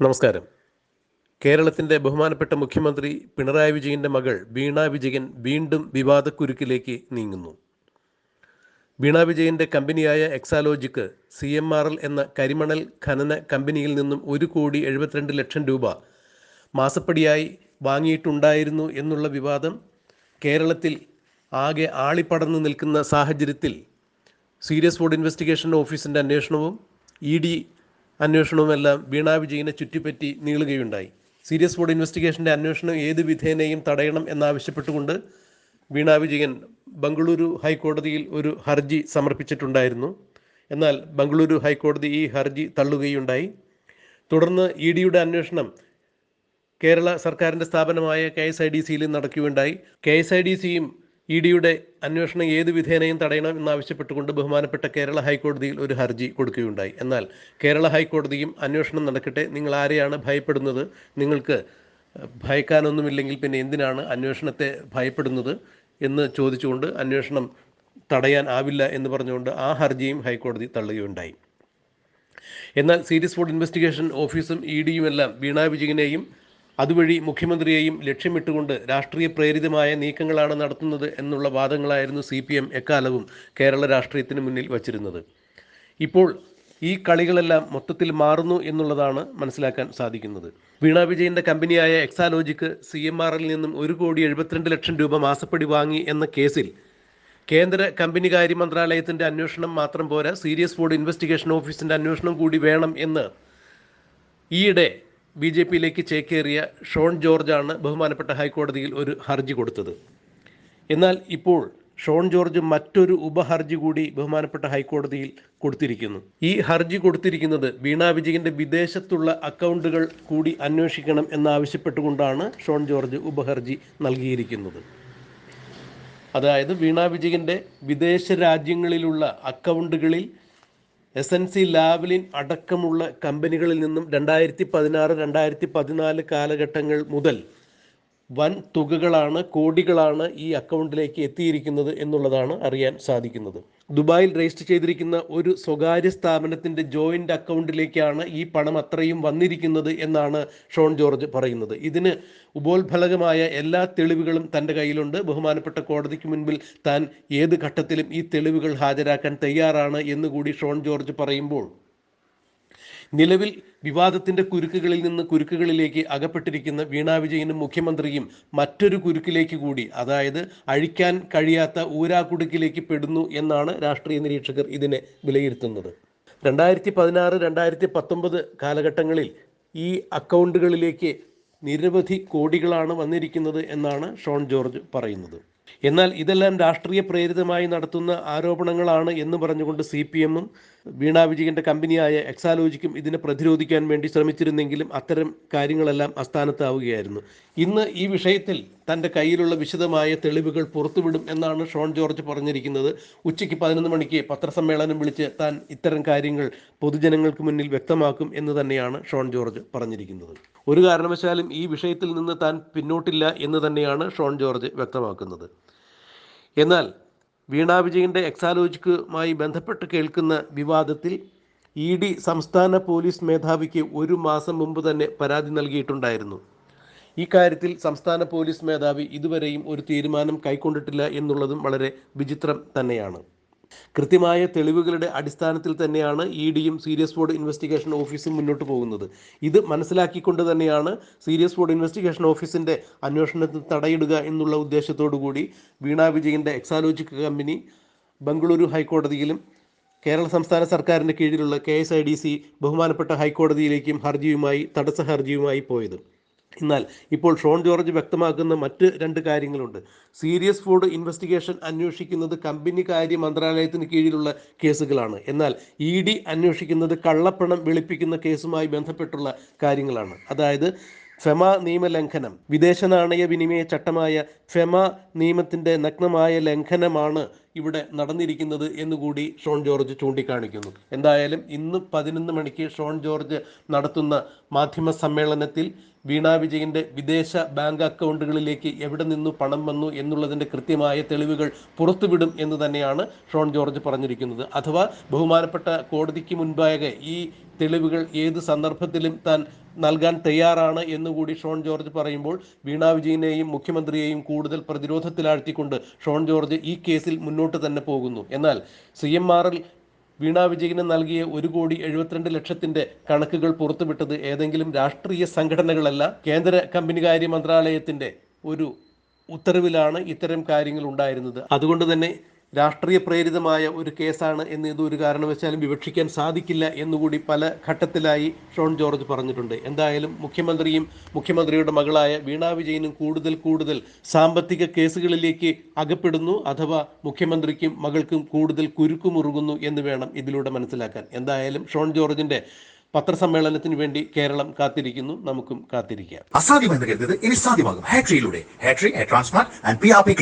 നമസ്കാരം. കേരളത്തിന്റെ ബഹുമാനപ്പെട്ട മുഖ്യമന്ത്രി പിണറായി വിജയന്റെ മകൾ വീണ വിജയൻ വീണ്ടും വിവാദക്കുരുക്കിലേക്ക് നീങ്ങുന്നു. വീണ വിജയന്റെ കമ്പനിയായ Exalogic C M R L എന്ന കരിമണൽ ഖനന കമ്പനിയിൽ നിന്നും ഒരു കോടി എഴുപത്തിരണ്ട് ലക്ഷം രൂപ മാസപ്പടിയായി വാങ്ങിയിട്ടുണ്ടായിരുന്നു എന്നുള്ള വിവാദം കേരളത്തിൽ ആകെ ആളിപ്പടർന്നു നിൽക്കുന്ന സാഹചര്യത്തിൽ സീരിയസ് ഫുഡ് ഇൻവെസ്റ്റിഗേഷൻ ഓഫീസിന്റെ അന്വേഷണവും ഇ ഡി അന്വേഷണവുമെല്ലാം ബീണാ വിജയനെ ചുറ്റിപ്പറ്റി നീളുകയുണ്ടായി. സീരിയസ് ഫുഡ് ഇൻവെസ്റ്റിഗേഷന്റെ അന്വേഷണം ഏത് വിധേനയും തടയണം എന്നാവശ്യപ്പെട്ടുകൊണ്ട് ബീണാ വിജയൻ ബംഗളൂരു ഹൈക്കോടതിയിൽ ഒരു ഹർജി സമർപ്പിച്ചിട്ടുണ്ടായിരുന്നു. എന്നാൽ ബംഗളൂരു ഹൈക്കോടതി ഈ ഹർജി തള്ളുകയുണ്ടായി. തുടർന്ന് ഇ ഡിയുടെ അന്വേഷണം കേരള സർക്കാരിന്റെ സ്ഥാപനമായ കെ എസ് ഐ ഡി സിയിൽ നടക്കുകയുണ്ടായി. കെ എസ് ഐ ഡി സിയും ഇ ഡിയുടെ അന്വേഷണം ഏത് വിധേനയും തടയണം എന്നാവശ്യപ്പെട്ടുകൊണ്ട് ബഹുമാനപ്പെട്ട കേരള ഹൈക്കോടതിയിൽ ഒരു ഹർജി കൊടുക്കുകയുണ്ടായി. എന്നാൽ കേരള ഹൈക്കോടതിയും അന്വേഷണം നടക്കട്ടെ നിങ്ങൾ ആരെയാണ് ഭയപ്പെടുന്നത് നിങ്ങൾക്ക് ഭയക്കാനൊന്നുമില്ലെങ്കിൽ പിന്നെ എന്തിനാണ് അന്വേഷണത്തെ ഭയപ്പെടുന്നത് എന്ന് ചോദിച്ചുകൊണ്ട് അന്വേഷണം തടയാൻ ആവില്ല എന്ന് പറഞ്ഞുകൊണ്ട് ആ ഹർജിയും ഹൈക്കോടതി തള്ളുകയുണ്ടായി. എന്നാൽ സീരിയസ് ഫോർഡ് ഇൻവെസ്റ്റിഗേഷൻ ഓഫീസും ഇ ഡിയുമെല്ലാം വീണ വിജയനെയും അതുവഴി മുഖ്യമന്ത്രിയെയും ലക്ഷ്യമിട്ടുകൊണ്ട് രാഷ്ട്രീയ പ്രേരിതമായ നീക്കങ്ങളാണ് നടത്തുന്നത് എന്നുള്ള വാദങ്ങളായിരുന്നു സി പി എം എക്കാലവും കേരള രാഷ്ട്രീയത്തിന് മുന്നിൽ വച്ചിരുന്നത്. ഇപ്പോൾ ഈ കളികളെല്ലാം മൊത്തത്തിൽ മാറുന്നു എന്നുള്ളതാണ് മനസ്സിലാക്കാൻ സാധിക്കുന്നത്. വീണ വിജയന്റെ കമ്പനിയായ എക്സാലോജിക്ക് സി എം ആറിൽ നിന്നും ഒരു കോടി എഴുപത്തിരണ്ട് ലക്ഷം രൂപ മാസപ്പടി വാങ്ങി എന്ന കേസിൽ കേന്ദ്ര കമ്പനികാര്യ മന്ത്രാലയത്തിന്റെ അന്വേഷണം മാത്രം പോരാ സീരിയസ് ബോർഡ് ഇൻവെസ്റ്റിഗേഷൻ ഓഫീസിന്റെ അന്വേഷണം കൂടി വേണം എന്ന് ഈയിടെ ബി ജെ പിയിലേക്ക് ചേക്കേറിയ ഷോൺ ജോർജാണ് ബഹുമാനപ്പെട്ട ഹൈക്കോടതിയിൽ ഒരു ഹർജി കൊടുത്തത്. എന്നാൽ ഇപ്പോൾ ഷോൺ ജോർജ് മറ്റൊരു ഉപഹർജി കൂടി ബഹുമാനപ്പെട്ട ഹൈക്കോടതിയിൽ കൊടുത്തിരിക്കുന്നു. ഈ ഹർജി കൊടുത്തിരിക്കുന്നത് വീണ വിജയന്റെ വിദേശത്തുള്ള അക്കൗണ്ടുകൾ കൂടി അന്വേഷിക്കണം എന്നാവശ്യപ്പെട്ടുകൊണ്ടാണ് ഷോൺ ജോർജ് ഉപഹർജി നൽകിയിരിക്കുന്നത്. അതായത് വീണ വിജയന്റെ വിദേശ രാജ്യങ്ങളിലുള്ള അക്കൗണ്ടുകളിൽ എസ് എൻ സി ലാവലിൻ അടക്കമുള്ള കമ്പനികളിൽ നിന്നും രണ്ടായിരത്തി പതിനാറ് രണ്ടായിരത്തി പതിനാല് കാലഘട്ടങ്ങൾ മുതൽ വൻ തുകകളാണ് കോടികളാണ് ഈ അക്കൗണ്ടിലേക്ക് എത്തിയിരിക്കുന്നത് എന്നുള്ളതാണ് അറിയാൻ സാധിക്കുന്നത്. ദുബായിൽ രജിസ്റ്റർ ചെയ്തിരിക്കുന്ന ഒരു സ്വകാര്യ സ്ഥാപനത്തിന്റെ ജോയിന്റ് അക്കൗണ്ടിലേക്കാണ് ഈ പണം അത്രയും വന്നിരിക്കുന്നത് എന്നാണ് ഷോൺ ജോർജ് പറയുന്നത്. ഇതിന് ഉപോത്ഫലകമായ എല്ലാ തെളിവുകളും തന്റെ കയ്യിലുണ്ട്. ബഹുമാനപ്പെട്ട കോടതിക്ക് മുൻപിൽ താൻ ഏത് ഘട്ടത്തിലും ഈ തെളിവുകൾ ഹാജരാക്കാൻ തയ്യാറാണ് എന്നുകൂടി ഷോൺ ജോർജ് പറയുമ്പോൾ നിലവിൽ വിവാദത്തിന്റെ കുരുക്കുകളിൽ നിന്ന് കുരുക്കുകളിലേക്ക് അകപ്പെട്ടിരിക്കുന്ന വീണ വിജയനും മുഖ്യമന്ത്രിയും മറ്റൊരു കുരുക്കിലേക്ക് കൂടി അതായത് അഴിക്കാൻ കഴിയാത്ത ഊരാക്കുടുക്കിലേക്ക് പെടുന്നു എന്നാണ് രാഷ്ട്രീയ നിരീക്ഷകർ ഇതിനെ വിലയിരുത്തുന്നത്. രണ്ടായിരത്തി പതിനാറ് രണ്ടായിരത്തി പത്തൊമ്പത് കാലഘട്ടങ്ങളിൽ ഈ അക്കൗണ്ടുകളിലേക്ക് നിരവധി കോടികളാണ് വന്നിരിക്കുന്നത് എന്നാണ് ഷോൺ ജോർജ് പറയുന്നത്. എന്നാൽ ഇതെല്ലാം രാഷ്ട്രീയ പ്രേരിതമായി നടത്തുന്ന ആരോപണങ്ങളാണ് എന്ന് പറഞ്ഞുകൊണ്ട് സി പി എമ്മും വീണ വിജയന്റെ കമ്പനിയായ എക്സാലോജിക്കും ഇതിനെ പ്രതിരോധിക്കാൻ വേണ്ടി ശ്രമിച്ചിരുന്നെങ്കിലും അത്തരം കാര്യങ്ങളെല്ലാം അസ്ഥാനത്താവുകയായിരുന്നു. ഇന്ന് ഈ വിഷയത്തിൽ തന്റെ കയ്യിലുള്ള വിശദമായ തെളിവുകൾ പുറത്തുവിടും എന്നാണ് ഷോൺ ജോർജ് പറഞ്ഞിരിക്കുന്നത്. ഉച്ചയ്ക്ക് പതിനൊന്ന് മണിക്ക് പത്രസമ്മേളനം വിളിച്ച് താൻ ഇത്തരം കാര്യങ്ങൾ പൊതുജനങ്ങൾക്ക് മുന്നിൽ വ്യക്തമാക്കും എന്ന് തന്നെയാണ് ഷോൺ ജോർജ് പറഞ്ഞിരിക്കുന്നത്. ഒരു കാരണവശാലും ഈ വിഷയത്തിൽ നിന്ന് താൻ പിന്നോട്ടില്ല എന്ന് തന്നെയാണ് ഷോൺ ജോർജ് വ്യക്തമാക്കുന്നത്. എന്നാൽ വീണാ വിജയന്റെ എക്സാലോജിക്കുമായി ബന്ധപ്പെട്ട് കേൾക്കുന്ന വിവാദത്തിൽ ഇ ഡി സംസ്ഥാന പോലീസ് മേധാവിക്ക് ഒരു മാസം മുമ്പ് തന്നെ പരാതി നൽകിയിട്ടുണ്ടായിരുന്നു. ഈ കാര്യത്തിൽ സംസ്ഥാന പോലീസ് മേധാവി ഇതുവരെയും ഒരു തീരുമാനം കൈക്കൊണ്ടിട്ടില്ല എന്നുള്ളതും വളരെ വിചിത്രം തന്നെയാണ്. കൃത്യമായ തെളിവുകളുടെ അടിസ്ഥാനത്തിൽ തന്നെയാണ് ഇ ഡിയും സീരിയസ് ബോർഡ് ഇൻവെസ്റ്റിഗേഷൻ ഓഫീസും മുന്നോട്ട് പോകുന്നത്. ഇത് മനസ്സിലാക്കിക്കൊണ്ട് തന്നെയാണ് സീരിയസ് ബോർഡ് ഇൻവെസ്റ്റിഗേഷൻ ഓഫീസിന്റെ അന്വേഷണത്തിൽ തടയിടുക എന്നുള്ള ഉദ്ദേശത്തോടു കൂടി വീണ വിജയന്റെ എക്സാലോജിക് കമ്പനി ബംഗളൂരു ഹൈക്കോടതിയിലും കേരള സംസ്ഥാന സർക്കാരിന്റെ കീഴിലുള്ള K S I D C ബഹുമാനപ്പെട്ട ഹൈക്കോടതിയിലേക്കും ഹർജിയുമായി തടസ്സ ഹർജിയുമായി പോയത്. എന്നാൽ ഇപ്പോൾ ഷോൺ ജോർജ് വ്യക്തമാക്കുന്ന മറ്റ് രണ്ട് കാര്യങ്ങളുണ്ട്. സീരിയസ് ഫുഡ് ഇൻവെസ്റ്റിഗേഷൻ അന്വേഷിക്കുന്നത് കമ്പനി കാര്യ മന്ത്രാലയത്തിന് കീഴിലുള്ള കേസുകളാണ്. എന്നാൽ ഇ ഡി അന്വേഷിക്കുന്നത് കള്ളപ്പണം വെളുപ്പിക്കുന്ന കേസുമായി ബന്ധപ്പെട്ടുള്ള കാര്യങ്ങളാണ്. അതായത് ഫെമ നിയമലംഘനം വിദേശ നാണയ വിനിമയ ചട്ടമായ ഫെമ നിയമത്തിന്റെ നഗ്നമായ ലംഘനമാണ് ഇവിടെ നടന്നിരിക്കുന്നത് എന്നുകൂടി ഷോൺ ജോർജ് ചൂണ്ടിക്കാണിക്കുന്നു. എന്തായാലും ഇന്ന് പതിനൊന്ന് മണിക്ക് ഷോൺ ജോർജ് നടത്തുന്ന മാധ്യമ സമ്മേളനത്തിൽ വീണ വിജയന്റെ വിദേശ ബാങ്ക് അക്കൗണ്ടുകളിലേക്ക് എവിടെ നിന്നു പണം വന്നു എന്നുള്ളതിന്റെ കൃത്യമായ തെളിവുകൾ പുറത്തുവിടും എന്ന് തന്നെയാണ് ഷോൺ ജോർജ് പറഞ്ഞിരിക്കുന്നത്. അഥവാ ബഹുമാനപ്പെട്ട കോടതിക്ക് മുൻപാകെ ഈ തെളിവുകൾ ഏത് സന്ദർഭത്തിലും താൻ നൽകാൻ തയ്യാറാണ് എന്നുകൂടി ഷോൺ ജോർജ് പറയുമ്പോൾ വീണ വിജയനെയും മുഖ്യമന്ത്രിയെയും കൂടുതൽ പ്രതിരോധത്തിലാഴ്ത്തിക്കൊണ്ട് ഷോൺ ജോർജ് ഈ കേസിൽ മുന്നോട്ട് തന്നെ പോകുന്നു. എന്നാൽ സി എം ആറിൽ വീണ വിജയന് നൽകിയ ഒരു കോടി എഴുപത്തിരണ്ട് ലക്ഷത്തിന്റെ കണക്കുകൾ പുറത്തുവിട്ടത് ഏതെങ്കിലും രാഷ്ട്രീയ സംഘടനകളല്ല. കേന്ദ്ര കമ്പനികാര്യ മന്ത്രാലയത്തിന്റെ ഒരു ഉത്തരവിലാണ് ഇത്തരം കാര്യങ്ങൾ ഉണ്ടായിരുന്നത്. അതുകൊണ്ട് തന്നെ രാഷ്ട്രീയ പ്രേരിതമായ ഒരു കേസാണ് എന്ന് ഇത് ഒരു കാരണവശാലും വിവക്ഷിക്കാൻ സാധിക്കില്ല എന്നുകൂടി പല ഘട്ടത്തിലായി ഷോൺ ജോർജ് പറഞ്ഞിട്ടുണ്ട്. എന്തായാലും മുഖ്യമന്ത്രിയും മുഖ്യമന്ത്രിയുടെ മകളായ വീണ വിജയനും കൂടുതൽ കൂടുതൽ സാമ്പത്തിക കേസുകളിലേക്ക് അകപ്പെടുന്നു അഥവാ മുഖ്യമന്ത്രിക്കും മകൾക്കും കൂടുതൽ കുരുക്കുമുറുകുന്നു എന്ന് വേണം ഇതിലൂടെ മനസ്സിലാക്കാൻ. എന്തായാലും ഷോൺ ജോർജിന്റെ പത്രസമ്മേളനത്തിന് വേണ്ടി കേരളം കാത്തിരിക്കുന്നു. നമുക്കും കാത്തിരിക്കാം. അസാധ്യമെന്ന് കരുതത് ഇനി സാധ്യമാകും. ഹാട്രിയിലൂടെ ഹാട്രി transplant and P R P